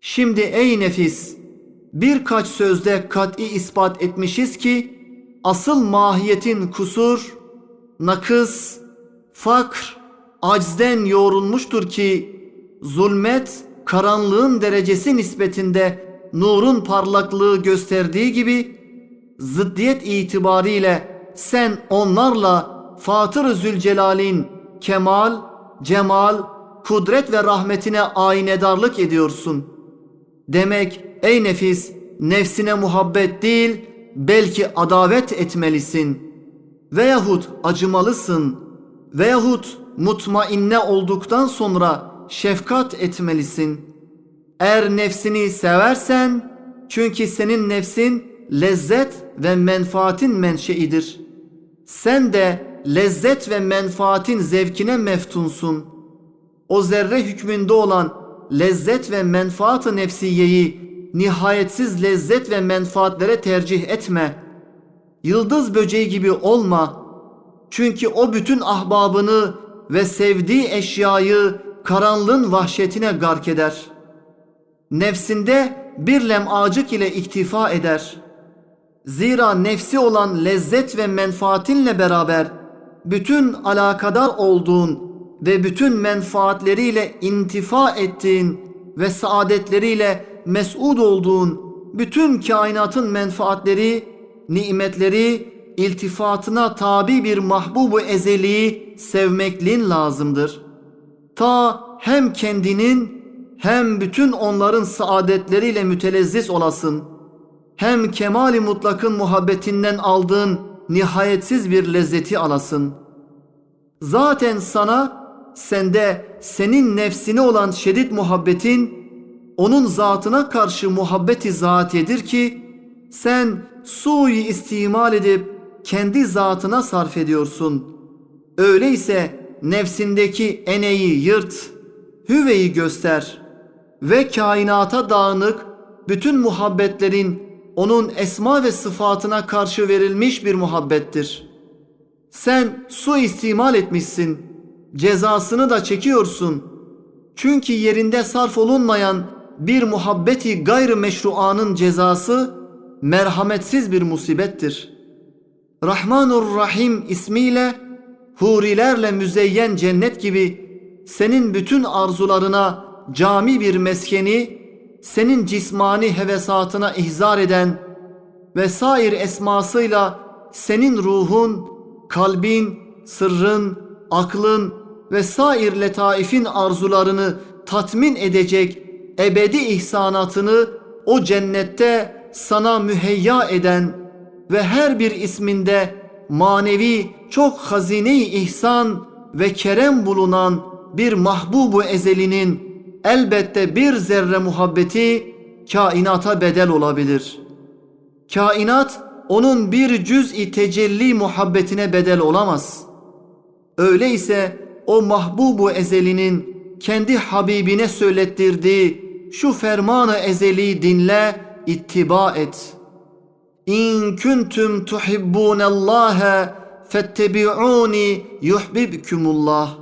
Şimdi ey nefis birkaç sözde kat'i ispat etmişiz ki asıl mahiyetin kusur, nakıs, fakr, aczden yoğrulmuştur ki zulmet karanlığın derecesi nispetinde nurun parlaklığı gösterdiği gibi zıddiyet itibariyle sen onlarla Fatır-ı Zülcelal'in kemal, cemal, kudret ve rahmetine aynedarlık ediyorsun. Demek ey nefis nefsine muhabbet değil belki adavet etmelisin. Veyahut acımalısın. Veyahut mutmainne olduktan sonra şefkat etmelisin. Eğer nefsini seversen çünkü senin nefsin lezzet ve menfaatin menşeidir. Sen de lezzet ve menfaatin zevkine meftunsun. O zerre hükmünde olan lezzet ve menfaat-ı nefsiyeyi nihayetsiz lezzet ve menfaatlere tercih etme. Yıldız böceği gibi olma. Çünkü o bütün ahbabını ve sevdiği eşyayı karanlığın vahşetine gark eder. Nefsinde bir lemacık ile iktifa eder. Zira nefsi olan lezzet ve menfaatinle beraber bütün alakadar olduğun ve bütün menfaatleriyle intifa ettiğin ve saadetleriyle mes'ud olduğun bütün kainatın menfaatleri, nimetleri, iltifatına tabi bir mahbubu ezeliyi sevmekliğin lazımdır. Ta hem kendinin hem bütün onların saadetleriyle mütelezzis olasın. Hem kemali mutlakın muhabbetinden aldığın nihayetsiz bir lezzeti alasın. Zaten sana sende senin nefsine olan şiddet muhabbetin onun zatına karşı muhabbeti zatiyedir ki sen suyu istimal edip kendi zatına sarf ediyorsun. Öyleyse nefsindeki eneyi yırt, hüveyi göster ve kainata dağınık bütün muhabbetlerin onun esma ve sıfatına karşı verilmiş bir muhabbettir. Sen su istimal etmişsin, cezasını da çekiyorsun. Çünkü yerinde sarf olunmayan bir muhabbeti gayrı meşruanın cezası merhametsiz bir musibettir. Rahmanur Rahim ismiyle hurilerle müzeyyen cennet gibi senin bütün arzularına cami bir meskeni, senin cismani hevesatına ihzar eden ve sair esmasıyla senin ruhun, kalbin, sırrın, aklın ve sair letaifin arzularını tatmin edecek ebedi ihsanatını o cennette sana müheyya eden ve her bir isminde manevi çok hazine-i ihsan ve kerem bulunan bir mahbubu ezelinin elbette bir zerre muhabbeti kainata bedel olabilir. Kainat onun bir cüz-i tecelli muhabbetine bedel olamaz. Öyleyse o mahbubu ezelinin kendi Habibine söylettirdiği şu fermanı ezeli dinle, ittiba et. İn kuntum tuhibbunallaha fettebi'uni yuhibbukumullah.